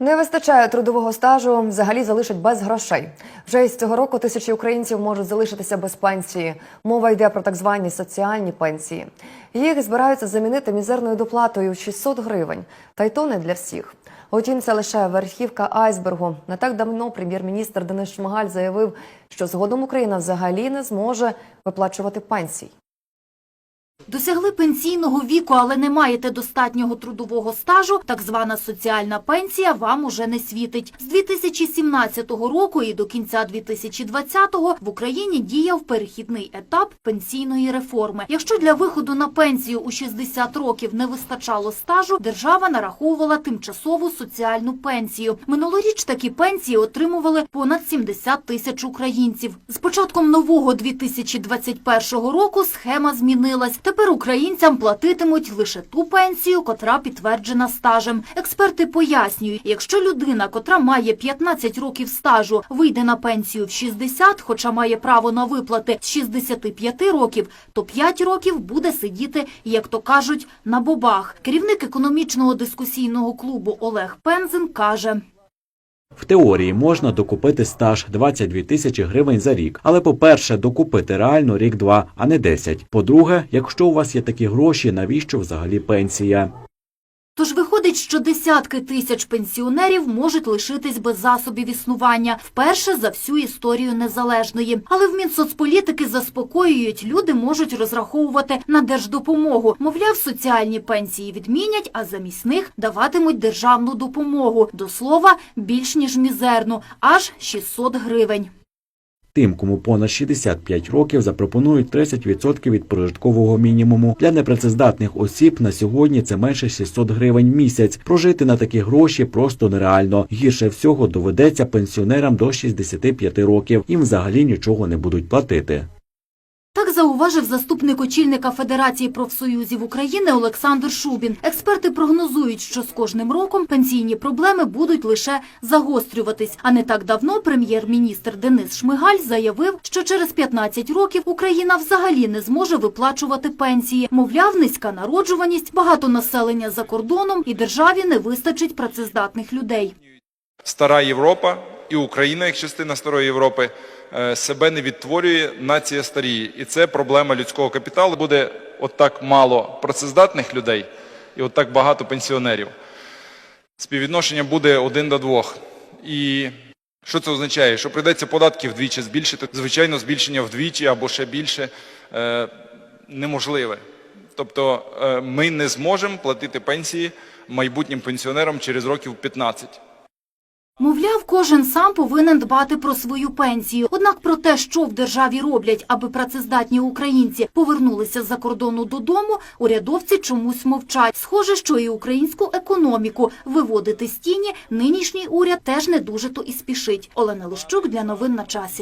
Не вистачає трудового стажу, взагалі залишать без грошей. Вже із цього року тисячі українців можуть залишитися без пенсії. Мова йде про так звані соціальні пенсії. Їх збираються замінити мізерною доплатою в 600 гривень. Та й то не для всіх. Утім, це лише верхівка айсбергу. Не так давно прем'єр-міністр Денис Шмигаль заявив, що згодом Україна взагалі не зможе виплачувати пенсій. Досягли пенсійного віку, але не маєте достатнього трудового стажу, так звана соціальна пенсія вам уже не світить. З 2017 року і до кінця 2020-го в Україні діяв перехідний етап пенсійної реформи. Якщо для виходу на пенсію у 60 років не вистачало стажу, держава нараховувала тимчасову соціальну пенсію. Минулоріч такі пенсії отримували понад 70 тисяч українців. З початком нового 2021 року схема змінилась. Тепер українцям платитимуть лише ту пенсію, котра підтверджена стажем. Експерти пояснюють, якщо людина, котра має 15 років стажу, вийде на пенсію в 60, хоча має право на виплати з 65 років, то 5 років буде сидіти, як то кажуть, на бобах. Керівник економічного дискусійного клубу Олег Пензин каже. В теорії можна докупити стаж 22 тисячі гривень за рік. Але, по-перше, докупити реально рік-два, а не 10. По-друге, якщо у вас є такі гроші, навіщо взагалі пенсія? Тож виходить, що десятки тисяч пенсіонерів можуть лишитись без засобів існування вперше за всю історію незалежної. Але в Мінсоцполітики заспокоюють, люди можуть розраховувати на держдопомогу. Мовляв, соціальні пенсії відмінять, а замість них даватимуть державну допомогу. До слова, більш ніж мізерну, аж 600 гривень. Тим, кому понад 65 років, запропонують 30% від прожиткового мінімуму. Для непрацездатних осіб на сьогодні це менше 600 гривень місяць. Прожити на такі гроші просто нереально. Гірше всього доведеться пенсіонерам до 65 років. Їм взагалі нічого не будуть платити. Зауважив заступник очільника Федерації профсоюзів України Олександр Шубін. Експерти прогнозують, що з кожним роком пенсійні проблеми будуть лише загострюватись. А не так давно прем'єр-міністр Денис Шмигаль заявив, що через 15 років Україна взагалі не зможе виплачувати пенсії. Мовляв, низька народжуваність, багато населення за кордоном і державі не вистачить працездатних людей. Стара Європа і Україна, як частина старої Європи, е, себе не відтворює, нація старіє. І це проблема людського капіталу. Буде от мало працездатних людей і от багато пенсіонерів. Співвідношення буде один до двох. І що це означає? Що прийдеться податки вдвічі збільшити. Звичайно, збільшення вдвічі або ще більше е, неможливе. Тобто е, ми не зможемо платити пенсії майбутнім пенсіонерам через років 15. Мовляв, кожен сам повинен дбати про свою пенсію. Однак про те, що в державі роблять, аби працездатні українці повернулися з-за кордону додому, урядовці чомусь мовчать. Схоже, що і українську економіку виводити з тіні нинішній уряд теж не дуже то і спішить. Олена Лущук для новин на часі.